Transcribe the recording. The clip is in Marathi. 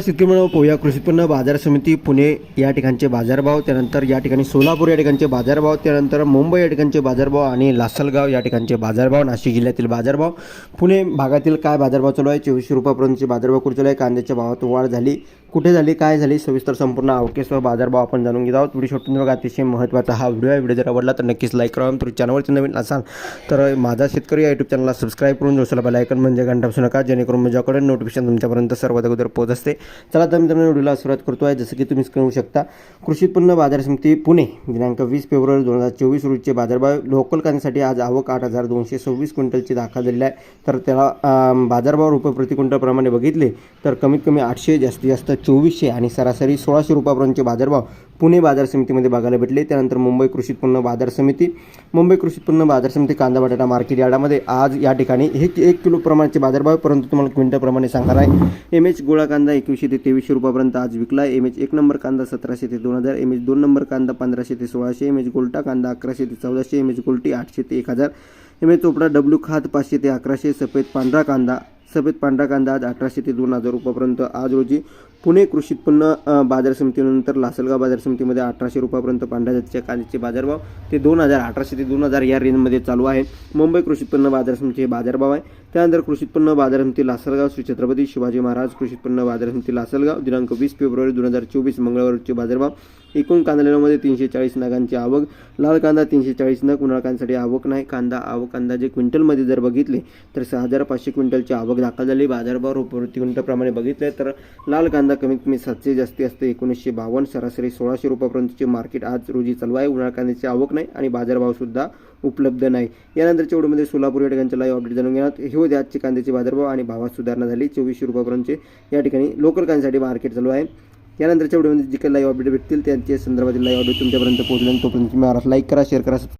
शेतकरी म्हणून पोया कृषी उत्पन्न बाजार समिती पुणे या ठिकाणचे बाजारभाव त्यानंतर या ठिकाणी सोलापूर या ठिकाणचे बाजारभाव त्यानंतर मुंबई या ठिकाणचे बाजारभाव आणि लासलगाव या ठिकाणचे बाजारभाव नाशिक जिल्ह्यातील बाजारभाव. पुणे भागातील काय बाजारभाव चालू आहे? चोवीसशे रुपयापर्यंतचे बाजारभाव कुठे चालू आहे? कांद्याच्या भावात वाढ झाली. कुठे झाली काय झाली सविस्तर संपूर्ण अवकेसह बाजारभाव आपण जाणून घेत आहोत. व्हिडिओ शॉर्टून बघा अतिशय महत्त्वाचा हा व्हिडिओ आहे. व्हिडिओ जर आवडला तर नक्कीच लाईक करा. तुम्ही चॅनलवरती नवीन असाल तर माझा शेतकरी या यूट्यूब चॅनलला सबस्क्राईब करून जोशाला बेल आयकन म्हणजे घंटा बसू नका. जेणेकरून माझ्याकडे नोटिफिकेशन तुमच्यापर्यंत सर्वात अगोदर पोहोच असते. चला तर मी मित्रांनो व्हिडिओला सुरुवात करतो आहे जसं की तुम्ही करू शकता कृषी उत्पन्न बाजार समिती पुणे दिनांक वीस फेब्रुवारी दोन हजार चोवीस रोजीचे बाजारभाव लोकल कांद्यासाठी आज आवक आठ हजार दोनशे सव्वीस क्विंटलची दाखल झालेली आहे. तर त्याला बाजारभाव रुपये प्रति क्विंटलप्रमाणे बघितले तर कमीत कमी आठशे जास्तीत जास्त चोवीसशे आणि सरासरी सोळाशे रुपयापर्यंतचे बाजारभाव पुणे बाजार समितीमध्ये बघायला भेटले. त्यानंतर मुंबई कृषी उत्पन्न बाजार समिती. मुंबई कृषी उत्पन्न बाजार समिती कांदा बटाटा मार्केट यार्डामध्ये आज या ठिकाणी हे एक किलो प्रमाणाचे बाजारभाव परंतु तुम्हाला क्विंटलप्रमाणे सांगणार आहे. एम एच गोळा कांदा एकवीसशे ते तेवीसशे रुपयापर्यंत आज विकला. एम एच एक नंबर कांदा सतराशे ते दोन हजार. एम एच दोन नंबर कांदा पंधराशे ते सोळाशे. एम एच गोल्टा कांदा अकराशे ते चौदाशे. एम एच गोल्टी आठशे ते एक हजार. एम एच चोपडा डब्ल्यू खात पाचशे ते अकराशे. सफेद पांढरा कांदा सफेद पांढरा कांदा आज अठराशे ते दोन हजार रुपयापर्यंत आज रोजी पुणे कृषी उत्पन्न बाजार समितीनंतर लासलगाव बाजार समितीमध्ये अठराशे रुपयापर्यंत पांढऱ्या जातीच्या कांद्याचे बाजारभाव ते दोन हजार अठराशे ते दोन हजार या रेंजमध्ये चालू आहे. मुंबई कृषी उत्पन्न बाजार समितीचे बाजारभाव आहे. त्यानंतर कृषी उत्पन्न बाजार समिती लासलगाव श्री छत्रपती शिवाजी महाराज कृषी उत्पन्न बाजार समिती लासलगाव दिनांक वीस फेब्रुवारी दोन हजार चोवीस मंगळवारचे बाजारभाव. एकूण कांदा तीनशे चाळीस नगांची आवक. लाल कांदा तीनशे चाळीस नग उन्हाळ कांद्यासाठी आवक नाही. कांदा आवक अंदाजे क्विंटलमध्ये जर बघितले तर सहा हजार पाचशे क्विंटलची आवक दाखल झाली. बाजारभाव रुपये प्रति क्विंटलप्रमाणे बघितले तर लाल कांदा कमीत कमी सातशे जास्ती असते. एकोणीसशे बावन्न सरासरी सोळाशे रुपयापर्यंतचे मार्केट आज रोजी चालू आहे. उन्हाळा कांद्याची आवक नाही आणि बाजारभावसुद्धा उपलब्ध नाही. यानंतरच्या व्हिडिओमध्ये सोलापूर या ठिकाणच्या लाईव्ह अपडेट जाणून घेणार हे होते आजचे कांद्याचे बाजारभाव आणि भावात सुधारणा झाली. चोवीसशे रुपयापर्यंतचे या ठिकाणी लोकल कांद्यासाठी मार्केट चालू आहे. यानंतरच्या व्हिडिओमध्ये जे काही लाईव्ह अपडेट भेटतील त्यांच्या संदर्भातील लाईव्ह अपडेट तुमच्यापर्यंत पोहोचल्यानंतर तोपर्यंत तुम्ही लाईक करा शेअर करा